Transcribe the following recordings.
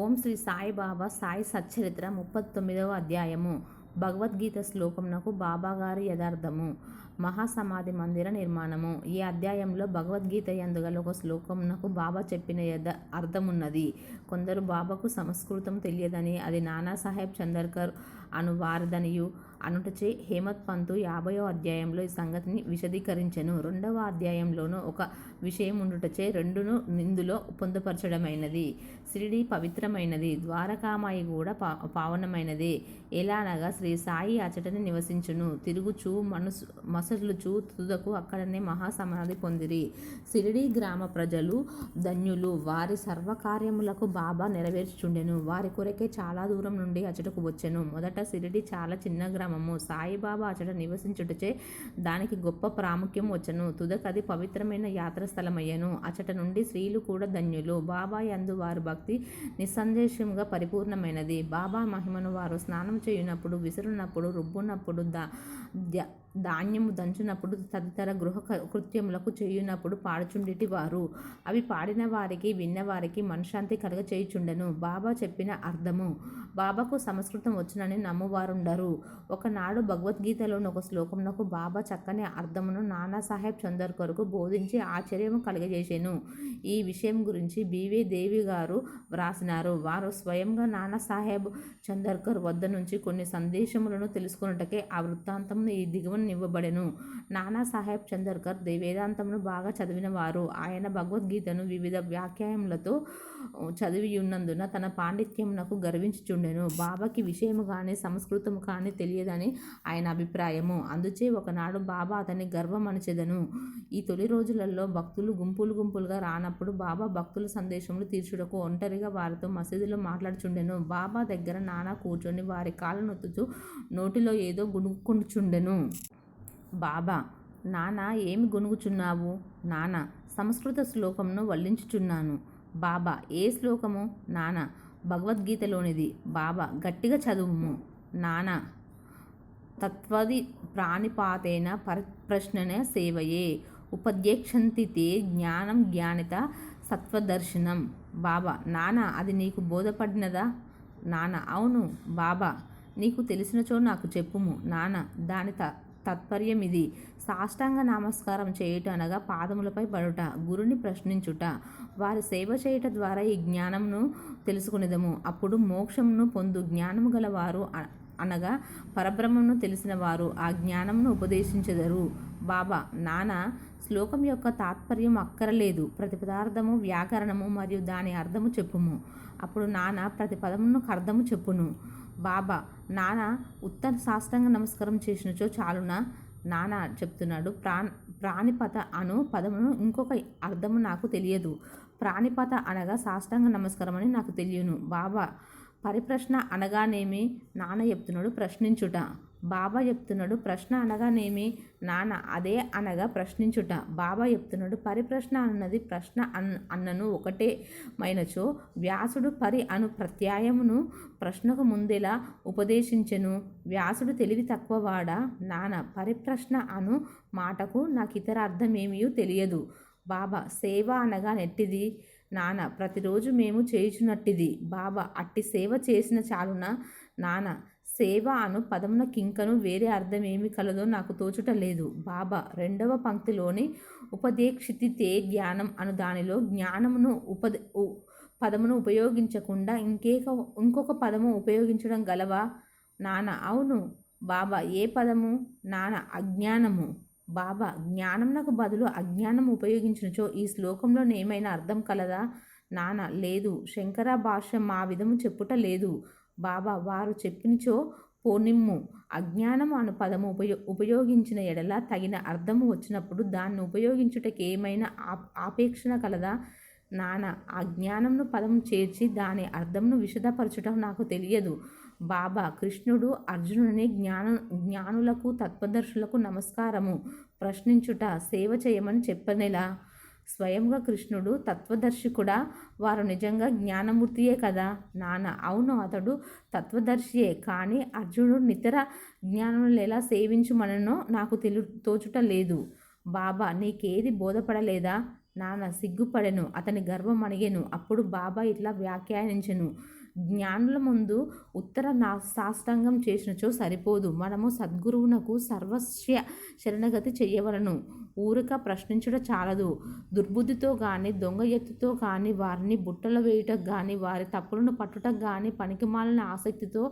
ఓం శ్రీ సాయిబాబా సాయి సచ్చరిత్ర ముప్పై తొమ్మిదవ అధ్యాయము. భగవద్గీత శ్లోకమునకు బాబాగారి యథార్థము. మహాసమాధి మందిర నిర్మాణము. ఈ అధ్యాయంలో భగవద్గీత ఎందుగల ఒక శ్లోకమునకు బాబా చెప్పిన యథ అర్థమున్నది. కొందరు బాబాకు సంస్కృతం తెలియదని అది నానాసాహెబ్ చందర్కర్ అను వారిదనియు అనుటచే హేమత్ పంతు యాభయో అధ్యాయంలో ఈ సంగతిని విశదీకరించెను. రెండవ అధ్యాయంలోనూ ఒక విషయం ఉండుటచే రెండును నిందులో పొందుపరచడమైనది. శిరిడి పవిత్రమైనది ద్వారకామాయి కూడా పా పావనమైనది. ఎలానగా శ్రీ సాయి అచటని నివసించును. తిరుగుచూ మనసు మసలుచూ తుదకు అక్కడనే మహాసమాధి పొందిరి. సిరిడి గ్రామ ప్రజలు ధన్యులు వారి సర్వకార్యములకు బాబా నెరవేర్చుండెను వారి కొరకే చాలా దూరం నుండి అచటకు వచ్చెను. మొదట సిరిడి చాలా చిన్న గ్రామము సాయిబాబా అచట నివసించుటచే దానికి గొప్ప ప్రాముఖ్యం వచ్చను. తుదకది పవిత్రమైన యాత్రస్థలమయ్యను. అచట నుండి స్త్రీలు కూడా ధన్యులు. బాబా యందు వారు భక్తి నిస్సందేశంగా పరిపూర్ణమైనది. బాబా మహిమను వారు స్నానం చేయునప్పుడు విసురునప్పుడు రుబ్బునప్పుడు దా ధాన్యము దంచునప్పుడు తదితర గృహ కృత్యములకు చేయునప్పుడు పాడుచుండిటి వారు. అవి పాడిన వారికి విన్నవారికి మనశ్శాంతి కలగ చేయుచుండెను బాబా చెప్పిన అర్థము. బాబాకు సంస్కృతం వచ్చునని నమ్మువారుండరు. ఒకనాడు భగవద్గీతలోని ఒక శ్లోకమునకు బాబా చక్కని అర్థమును నానాసాహెబ్ చందర్కర్కు బోధించి ఆశ్చర్యము కలుగజేసెను. ఈ విషయం గురించి బీవే దేవి గారు వ్రాసినారు. వారు స్వయంగా నానాసాహెబ్ చందర్కర్ వద్ద నుంచి కొన్ని సందేశములను తెలుసుకున్నటకే ఆ వృత్తాంతమును ఈ దిగువన ఇవ్వబడెను నానా సాహెబ్ చందర్కర్ దే- వేదాంతమును బాగా చదివిన వారు ఆయన భగవద్గీతను వివిధ వ్యాఖ్యానములతో చదివి ఉన్నందున తన పాండిత్యమునకు గర్వించుచుండెను. బాబాకి విషయము కానీ సంస్కృతము కానీ తెలియదని ఆయన అభిప్రాయము. అందుచే ఒకనాడు బాబా అతని గర్వమణచెదను ఈ తొలి రోజులలో భక్తులు గుంపులు గుంపులుగా రానప్పుడు బాబా భక్తుల సందేశములు తీర్చుటకు ఒంటరిగా వారితో మసీదులో మాట్లాడుచుండెను. బాబా దగ్గర నానా కూర్చొని వారి కాళ్ళనొత్తు నోటిలో ఏదో గుణుక్కుంటుచుండెను. బాబా నానా ఏమి గొనుగుచున్నావు నానా సంస్కృత శ్లోకంను వల్లించుచున్నాను. బాబా ఏ శ్లోకము? నానా భగవద్గీతలోనిది. బాబా గట్టిగా చదువుము. నానా తత్వది ప్రాణిపాతేన పరిప్రశ్ననే సేవయే. ఉపద్యేక్షంతి తే జ్ఞానం జ్ఞానిత సత్వదర్శనం. బాబా నానా అది నీకు బోధపడినదా? నానా అవును. బాబా నీకు తెలిసినచో నాకు చెప్పుము. నానా దాని త తాత్పర్యం ఇది సాష్టాంగ నమస్కారం చేయుట అనగా పాదములపై పడుట గురుని ప్రశ్నించుట. వారి సేవ చేయుట ద్వారా ఈ జ్ఞానమును తెలుసుకునేదము. అప్పుడు మోక్షమును పొందు జ్ఞానము గలవారు అ- అనగా పరబ్రహ్మను తెలిసిన వారు ఆ జ్ఞానమును ఉపదేశించెదరు. బాబా నాన్న శ్లోకం యొక్క తాత్పర్యం అక్కరలేదు. ప్రతి పదార్థము వ్యాకరణము మరియు దాని అర్థము చెప్పుము. అప్పుడు నాన్న ప్రతి పదమును అర్థము చెప్పును. బాబా నాన్న ఉత్తర సాష్టాంగ నమస్కారం చేసినచో చాలునా? నాన్న చెప్తున్నాడు. ప్రాణ ప్రాణిపత అను పదమును ఇంకొక అర్థము నాకు తెలియదు. ప్రాణిపత అనగా సాష్టాంగ నమస్కారం అని నాకు తెలియను. బాబా పరిప్రశ్న అనగానేమి? నాన్న చెప్తున్నాడు. ప్రశ్నించుట. బాబా చెప్తున్నాడు ప్రశ్న అనగానేమి నాన్న అదే అనగా ప్రశ్నించుట. బాబా చెప్తున్నాడు పరిప్రశ్న అన్నది ప్రశ్న అన్ అన్నను ఒకటే మైనచో వ్యాసుడు పరి అను ప్రత్యాయమును ప్రశ్నకు ముందెలా ఉపదేశించెను? వ్యాసుడు తెలివి తక్కువవాడా? నాన్న పరిప్రశ్న అను మాటకు నాకు ఇతర అర్థమేమీ తెలియదు. బాబా సేవ అనగా నెట్టిది. నాన్న ప్రతిరోజు మేము చేయుచున్నట్టిది. బాబా అట్టి సేవ చేసిన చాలున? నాన్న సేవ అను పదమున కింకను వేరే అర్థం ఏమి కలదో నాకు తోచుట లేదు. బాబా రెండవ పంక్తిలోని ఉపదేక్షితి తే జ్ఞానం అను దానిలో జ్ఞానమును ఉపద పదమును ఉపయోగించకుండా ఇంకేక ఇంకొక పదము ఉపయోగించడం గలవా? నాన్న అవును. బాబా ఏ పదము? నాన్న అజ్ఞానము. బాబా జ్ఞానంనకు బదులు అజ్ఞానం ఉపయోగించినచో ఈ శ్లోకంలో ఏమైనా అర్థం కలదా? నాన్న లేదు. శంకర భాష మా విధము చెప్పుట లేదు. బాబా వారు చెప్పినచో పోనిమ్ము. అజ్ఞానం అను పదము ఉపయో ఉపయోగించిన ఎడల తగిన అర్థము వచ్చినప్పుడు దాన్ని ఉపయోగించుటకు ఏమైనా ఆపేక్షణ కలదా? నాన్న ఆ జ్ఞానంను పదం చేర్చి దాని అర్థంను విషదపరచడం నాకు తెలియదు. బాబా కృష్ణుడు అర్జునుని జ్ఞాన జ్ఞానులకు తత్వదర్శులకు నమస్కారము. ప్రశ్నించుట సేవ చేయమని చెప్పనేలా? స్వయంగా కృష్ణుడు తత్వదర్శి కూడా వారు నిజంగా జ్ఞానమూర్తియే కదా? నాన్న అవును అతడు తత్వదర్శియే. కానీ అర్జునుడు నితర జ్ఞానములు ఎలా సేవించుమననో నాకు తెలు తోచుట లేదు. బాబా నీకేది బోధపడలేదా? నాన్న సిగ్గుపడెను. అతని గర్వం అణిగెను. అప్పుడు బాబా ఇట్లా వ్యాఖ్యానించెను. జ్ఞానుల ముందు ఉత్తర నా సాష్టాంగం చేసినచో సరిపోదు. మనము సద్గురువునకు సర్వస్య శరణగతి చేయవలను. ఊరిక ప్రశ్నించుట చాలదు. దుర్బుద్ధితో కానీ దొంగ ఎత్తుతో కానీ వారిని బుట్టలు వేయుటకు కానీ వారి తప్పులను పట్టుటకు కానీ పనికిమాలిన ఆసక్తితో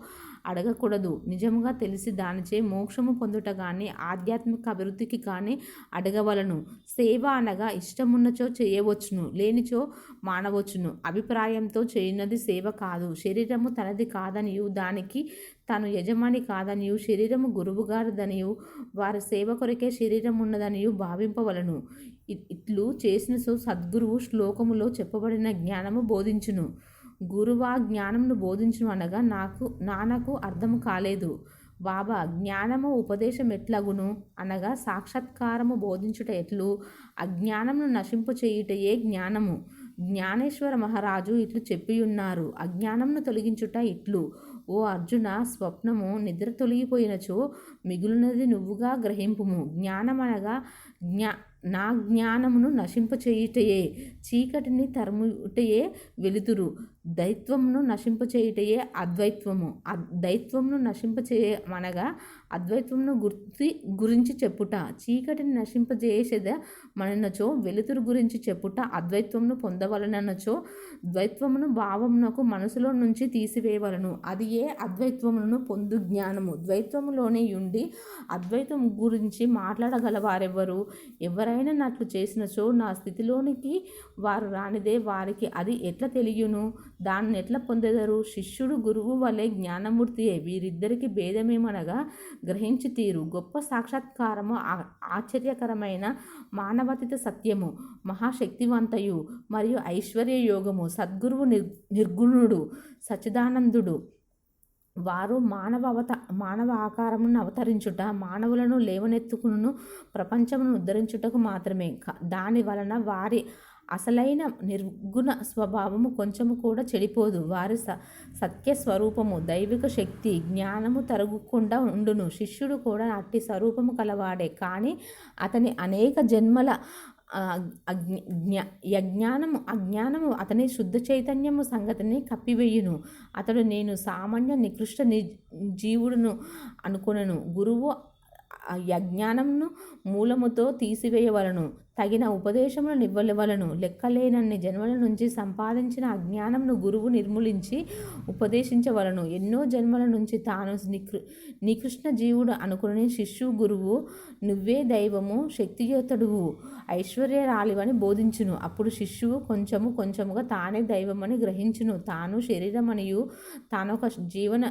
అడగకూడదు. నిజముగా తెలిసి దానిచే మోక్షము పొందుట కానీ ఆధ్యాత్మిక అభివృద్ధికి కానీ అడగవలను. సేవ అనగా ఇష్టమున్నచో చేయవచ్చును లేనిచో మానవచ్చును. అభిప్రాయంతో చేయనది సేవ కాదు. శరీరము తనది కాదనియు దానికి తను యజమాని కాదనియు శరీరము గురువుగారిదనియు వారి సేవ కొరకే శరీరం ఉన్నదనియు భావింపవలను ఇట్లు చేసిన సద్గురువు శ్లోకములో చెప్పబడిన జ్ఞానము బోధించును. గురువా జ్ఞానమును బోధించును అనగా నాకు నాన్నకు అర్థం కాలేదు. బాబా జ్ఞానము ఉపదేశం ఎట్లగును? అనగా సాక్షాత్కారము బోధించుట ఎట్లు? అజ్ఞానమును నశింపు చేయుటయే జ్ఞానము. జ్ఞానేశ్వర మహారాజు ఇట్లు చెప్పియున్నారు. అజ్ఞానంను తొలగించుట ఇట్లు. ఓ అర్జున స్వప్నము నిద్ర తొలగిపోయినచో మిగులునది నువ్వుగా గ్రహింపుము. జ్ఞానమనగా జ్ఞా నా జ్ఞానమును నశింపచేయుటయే చీకటిని తరుముటయే వెలుతురు. దైత్వమును నశింపచేయుటయే అద్వైత్వము. అద్- నశింపచేయ అనగా అద్వైత్వమును గుర్తి గురించి చెప్పుట. చీకటిని నశింపజేసేద మననచో వెలుతురు గురించి చెప్పుట. అద్వైత్వమును పొందవలననచో ద్వైత్వమును భావమునకు మనసులో నుంచి తీసివేయవలను అది ఏ అద్వైత్వమును పొందు జ్ఞానము? ద్వైత్వములోనే ఉండి అద్వైతం గురించి మాట్లాడగలవారెవ్వరు? ఎవరైనా నట్లు చేసినచో నా స్థితిలోనికి వారు రానిదే వారికి అది ఎట్లా తెలియను? దాన్ని ఎట్లా పొందెదరు? శిష్యుడు గురువు వలె జ్ఞానమూర్తియే వీరిద్దరికి భేదమేమనగా గ్రహించి తీరు గొప్ప సాక్షాత్కారము ఆ- ఆశ్చర్యకరమైన మానవతిత సత్యము మహాశక్తివంతయు మరియు ఐశ్వర్య యోగము. సద్గురువు నిర్ నిర్గుణుడు సచిదానందుడు వారు మానవ అవత మానవ ఆకారమును అవతరించుట మానవులను లేవనెత్తుకును ప్రపంచమును ఉద్ధరించుటకు మాత్రమే. దాని వలన వారి అసలైన నిర్గుణ స్వభావము కొంచెము కూడా చెడిపోదు. వారి స సత్య స్వరూపము దైవిక శక్తి జ్ఞానము తరగకుండా ఉండును. శిష్యుడు కూడా అట్టి స్వరూపము కలవాడే. కానీ అతని అనేక జన్మల అజ్ఞ- యజ్ఞానము అజ్ఞానము అతని శుద్ధ చైతన్యము సంగతిని కప్పివేయును. అతడు నేను సామాన్య నికృష్ట ని జీవుడును అనుకొనను. గురువు యజ్ఞానంను మూలముతో తీసివేయవలను. తగిన ఉపదేశములను నివ్వలవలను లెక్కలేనన్ని జన్మల నుంచి సంపాదించిన అజ్ఞానంను గురువు నిర్మూలించి ఉపదేశించవలను. ఎన్నో జన్మల నుంచి తాను నికృ నికృష్ణ జీవుడు అనుకుని శిష్యు గురువు నువ్వే దైవము శక్తియుతుడువు ఐశ్వర్యరాలివని బోధించును. అప్పుడు శిష్యువు కొంచెము కొంచెముగా తానే దైవమని గ్రహించును. తాను శరీరమనియు తానొక జీవన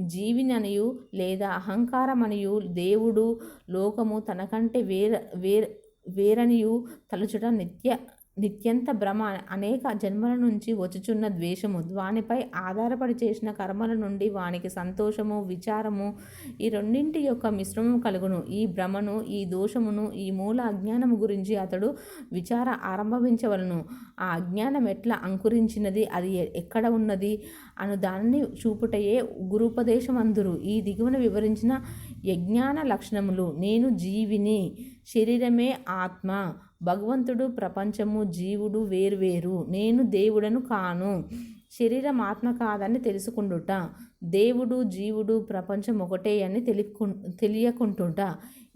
జీవిననియు లేదా అహంకారమనియు దేవుడు లోకము తనకంటే వేర వేర వేరనియు తలుచుట నిత్య నిత్యంత భ్రమ అనేక జన్మల నుంచి వచ్చుచున్న ద్వేషము. వానిపై ఆధారపడి చేసిన కర్మల నుండి వానికి సంతోషము విచారము ఈ రెండింటి యొక్క మిశ్రమం కలుగును. ఈ భ్రమను ఈ దోషమును ఈ మూల అజ్ఞానము గురించి అతడు విచార ఆరంభించవలను. ఆ అజ్ఞానం ఎట్లా అంకురించినది? అది ఎక్కడ ఉన్నది? అను దానిని చూపుటయే గురుపదేశమందురు. ఈ దిగువన వివరించిన యజ్ఞాన లక్షణములు. నేను జీవిని శరీరమే ఆత్మ. భగవంతుడు ప్రపంచము జీవుడు వేర్వేరు. నేను దేవుడను కాను. శరీరం ఆత్మ కాదని తెలుసుకుండుట. దేవుడు జీవుడు ప్రపంచం ఒకటే అని తెలియకుంటుంట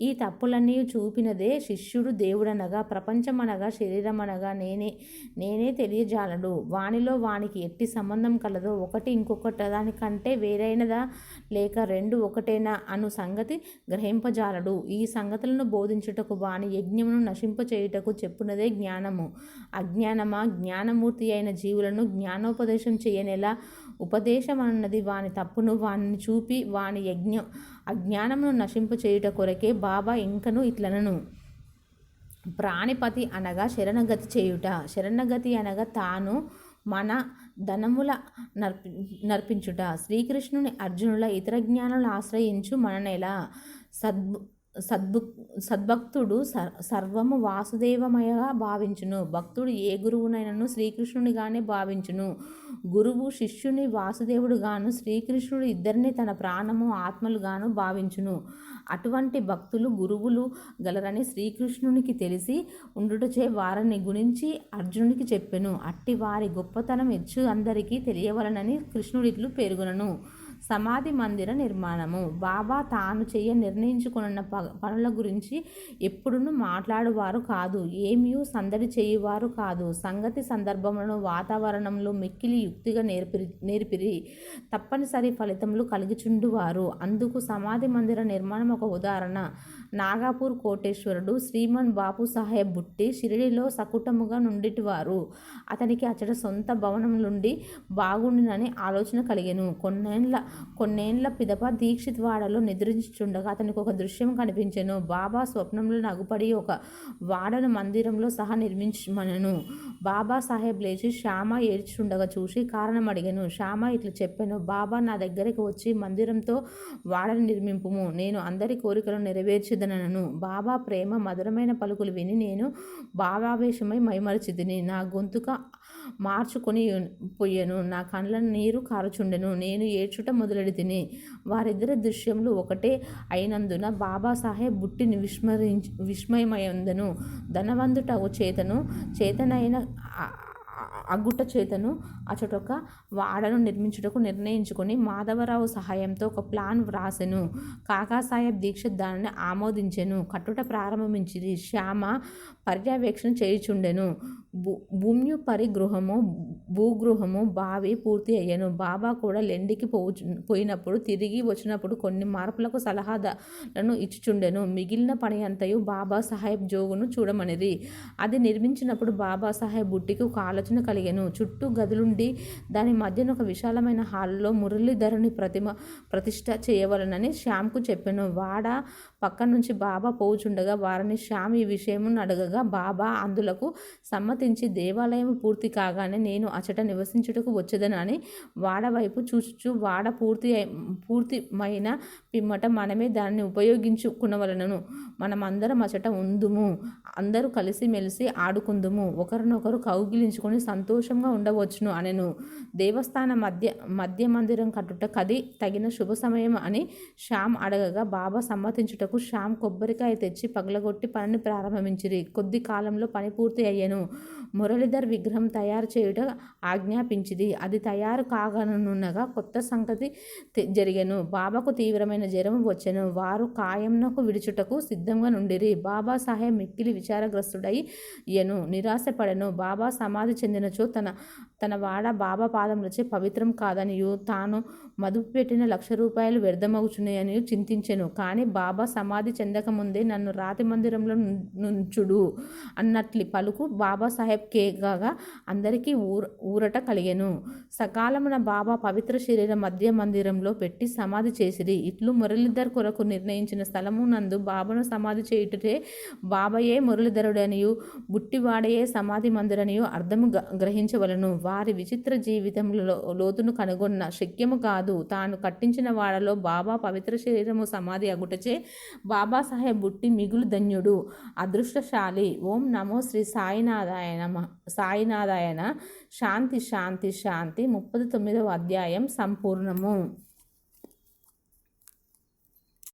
ఈ తప్పులన్నీ చూపినదే శిష్యుడు దేవుడనగా ప్రపంచమనగా శరీరమనగా నేనే నేనే తెలియజాలడు. వానిలో వానికి ఎట్టి సంబంధం కలదో ఒకటి ఇంకొకటి దానికంటే వేరైనదా లేక రెండు ఒకటేనా అను సంగతి గ్రహింపజాలడు. ఈ సంగతులను బోధించుటకు వాని యజ్ఞమును నశింపచేయుటకు చెప్పునదే జ్ఞానము. అజ్ఞానమా? జ్ఞానమూర్తి అయిన జీవులను జ్ఞానోపదేశం చేయనేలా ఉపదేశం అన్నది వాని తప్పును వానిని చూపి వాని యజ్ఞ అజ్ఞానమును నశింపు చేయుట కొరకే బాబా ఇంకను ఇట్లనను. ప్రాణిపతి అనగా శరణగతి చేయుట. శరణగతి అనగా తాను మన ధనముల నర్పి నర్పించుట. శ్రీకృష్ణుని అర్జునుల ఇతర జ్ఞానులను ఆశ్రయించు మననెల. సద్బు సద్భు సద్భక్తుడు సర్ సర్వము వాసుదేవమయగా భావించును. భక్తుడు ఏ గురువునైనను శ్రీకృష్ణునిగానే భావించును. గురువు శిష్యుని వాసుదేవుడుగాను శ్రీకృష్ణుడు ఇద్దరిని తన ప్రాణము ఆత్మలుగాను భావించును. అటువంటి భక్తులు గురువులు గలరని శ్రీకృష్ణునికి తెలిసి ఉండుటచే వారిని గురించి అర్జునుడికి చెప్పెను. అట్టి వారి గొప్పతనం ఎచ్చు అందరికీ తెలియవలనని కృష్ణుడిట్లు పేర్కొనను. సమాధి మందిర నిర్మాణము. బాబా తాను చేయ నిర్ణయించుకున్న ప పనుల గురించి ఎప్పుడును మాట్లాడువారు కాదు. ఏమీ సందడి చేయువారు కాదు. సంగతి సందర్భంలో వాతావరణంలో మిక్కిలి యుక్తిగా నేర్పిరి నేర్పిరి తప్పనిసరి ఫలితములు కలిగిచుండువారు. అందుకు సమాధి మందిర నిర్మాణం ఒక ఉదాహరణ. నాగాపూర్ కోటేశ్వరుడు శ్రీమన్ బాపు సాహెబ్ బుట్టి షిరిడిలో సకుటముగా నుండిటివారు. అతనికి అతడి సొంత భవనం నుండి బాగుండునని ఆలోచన కలిగెను. కొన్నేళ్ళ కొన్నేళ్ళ పిదప దీక్షిత్ వాడలో నిద్రించుండగా అతనికి ఒక దృశ్యం కనిపించెను. బాబా స్వప్నంలో నగుపడి ఒక వాడను మందిరంలో సహా నిర్మించమనను. బాబా సాహెబ్ లేచి శ్యామ ఏడ్చుండగా చూసి కారణం అడిగాను శ్యామ ఇట్లా చెప్పాను బాబా నా దగ్గరికి వచ్చి మందిరంతో వాడని నిర్మింపుము. నేను అందరి కోరికలను నెరవేర్చిదనను బాబా ప్రేమ మధురమైన పలుకులు విని నేను భావావేశమై మైమరిచిదిని నా గొంతుక మార్చుకొని పోయాను. నా కండ్ల నీరు కారుచుండెను. నేను ఏడ్చుట మొదలెడితిని వారిద్దరి దృశ్యములు ఒకటే అయినందున బాబాసాహెబ్ బుట్టిని విస్మరించి విస్మయమయందను. ధనవంతుట చేతను చేతనైన అగ్గుట చేతను అచటొక వాడను నిర్మించుటకు నిర్ణయించుకొని మాధవరావు సహాయంతో ఒక ప్లాన్ వ్రాసెను. కాకాసాహెబ్ దీక్షిత్ దానిని ఆమోదించెను. కట్టుట ప్రారంభించింది శ్యామ పర్యవేక్షణ చేయుచుండెను. భూ భూమ్యు పరిగృహము భూగృహము బావి పూర్తి అయ్యాను. బాబా కూడా లెండికి పోవు పోయినప్పుడు తిరిగి వచ్చినప్పుడు కొన్ని మార్పులకు సలహాలను ఇచ్చుచుండెను. మిగిలిన పని అంతయు బాబా సాహెబ్ జోగును చూడమనిది అది నిర్మించినప్పుడు బాబా సాహెబ్ బుట్టికి ఒక ఆలోచన కలిగాను. చుట్టూ గదులుండి దాని మధ్యన ఒక విశాలమైన హాల్లో మురళీధరుని ప్రతిమ ప్రతిష్ట చేయవలనని శ్యామ్కు చెప్పాను. వాడ పక్క నుంచి బాబా పోవుచుండగా వారిని శ్యామ్ ఈ విషయమును అడగగా బాబా అందులకు సమ్మతించి దేవాలయం పూర్తి కాగానే నేను అచట నివసించుటకు వచ్చేదనని వాడ వైపు చూచుచు వాడ పూర్తి పూర్తిమైన పిమ్మట మనమే దాన్ని ఉపయోగించుకునవలనను. మనమందరం అచట ఉందుము అందరూ కలిసి మెలిసి ఆడుకుందుము ఒకరినొకరు కౌగిలించుకొని సంతోషంగా ఉండవచ్చును అనెను. దేవస్థాన మధ్య మధ్య మందిరం కట్టుట కది తగిన శుభ సమయం అని శ్యామ్ అడగగా బాబా సమ్మతించుటకు శ్యామ్ కొబ్బరికాయ తెచ్చి పగలగొట్టి పనిని ప్రారంభించిరి. కొద్ది కాలంలో పని పూర్తి అయ్యాను. మురళీధర్ విగ్రహం తయారు చేయుట ఆజ్ఞాపించింది. అది తయారు కాగనున్నగా కొత్త సంగతి జరిగను. బాబాకు తీవ్రమైన జ్వరం వచ్చెను. వారు కాయంనకు విడుచుటకు సిద్ధంగా నుండిరి. బాబా సాహెబ్ మిక్కిలి విచారగ్రస్తుడై ఎను నిరాశపడెను. బాబా సమాధి చెందినచో తన తన వాడ బాబా పాదములచే పవిత్రం కాదనియు. తాను మదుపు పెట్టిన లక్ష రూపాయలు వ్యర్థమవుచున్నాయని చింతించెను. కానీ బాబా సమాధి చెందకముందే నన్ను రాతి మందిరంలో నుంచుడు అన్నట్లు పలుకు బాబా సాహెబ్ కేగా అందరికీ ఊర ఊరట కలిగెను. సకాలమున బాబా పవిత్ర శరీర మధ్య మందిరంలో పెట్టి సమాధి చేసిరి. ఇట్లు మురళీధర్ కొరకు నిర్ణయించిన స్థలము నందు బాబాను సమాధి చేయుటటే బాబాయే మురళీధరుడనియు బుట్టివాడయే సమాధి మందిరనియు అర్థము గ్రహించవలను. వారి విచిత్ర జీవితంలో లోతును కనుగొన్న శక్యము కాదు. తాను కట్టించిన వాడలో బాబా పవిత్ర శరీరము సమాధి అగుటచే బాబాసాహెబ్ బుట్టి మిగులు ధన్యుడు అదృష్టశాలి. ఓం నమో శ్రీ సాయినాథాయన సాయినాథాయన శాంతి శాంతి శాంతి. ముప్పది తొమ్మిదవ అధ్యాయం సంపూర్ణము.